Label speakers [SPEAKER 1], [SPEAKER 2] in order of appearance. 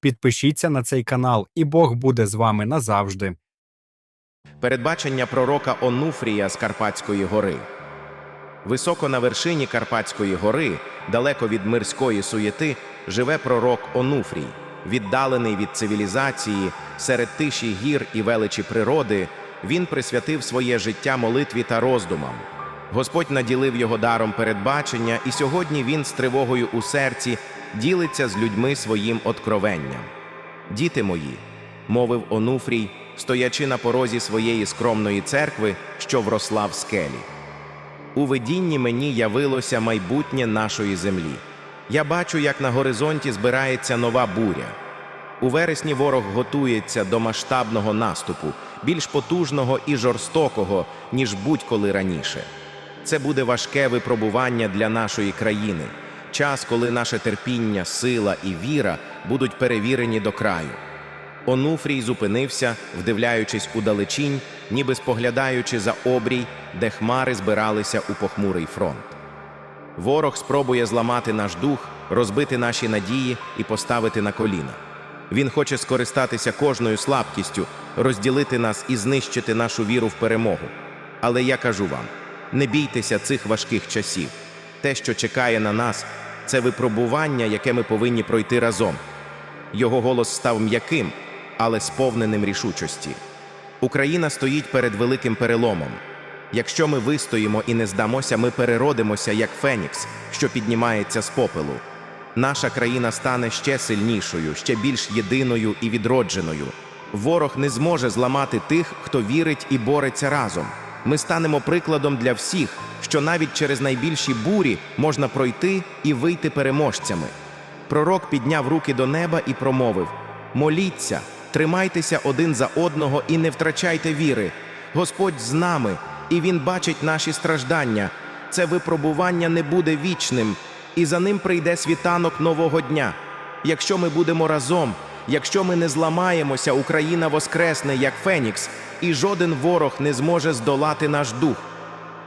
[SPEAKER 1] Підпишіться на цей канал, і Бог буде з вами назавжди.
[SPEAKER 2] Передбачення пророка Онуфрія з Карпатської гори. Високо на вершині Карпатської гори, далеко від мирської суєти, живе пророк Онуфрій, віддалений від цивілізації, серед тиші гір і величі природи, він присвятив своє життя молитві та роздумам. Господь наділив його даром передбачення, і сьогодні він з тривогою у серці ділиться з людьми своїм откровенням. Діти мої, мовив Онуфрій, стоячи на порозі своєї скромної церкви, що вросла в скелі. У видінні мені явилося майбутнє нашої землі. Я бачу, як на горизонті збирається нова буря. У вересні ворог готується до масштабного наступу, більш потужного і жорстокого, ніж будь-коли раніше. Це буде важке випробування для нашої країни, час, коли наше терпіння, сила і віра будуть перевірені до краю. Онуфрій зупинився, вдивляючись у далечінь, ніби споглядаючи за обрій, де хмари збиралися у похмурий фронт. Ворог спробує зламати наш дух, розбити наші надії і поставити на коліна. Він хоче скористатися кожною слабкістю, розділити нас і знищити нашу віру в перемогу. Але я кажу вам: не бійтеся цих важких часів. Те, що чекає на нас, це випробування, яке ми повинні пройти разом. Його голос став м'яким, але сповненим рішучості. Україна стоїть перед великим переломом. Якщо ми вистоїмо і не здамося, ми переродимося як Фенікс, що піднімається з попелу. Наша країна стане ще сильнішою, ще більш єдиною і відродженою. Ворог не зможе зламати тих, хто вірить і бореться разом. Ми станемо прикладом для всіх, що навіть через найбільші бурі можна пройти і вийти переможцями. Пророк підняв руки до неба і промовив: Моліться, тримайтеся один за одного і не втрачайте віри. Господь з нами, і Він бачить наші страждання. Це випробування не буде вічним, і за ним прийде світанок нового дня. Якщо ми будемо разом, якщо ми не зламаємося, Україна воскресне, як Фенікс, і жоден ворог не зможе здолати наш дух.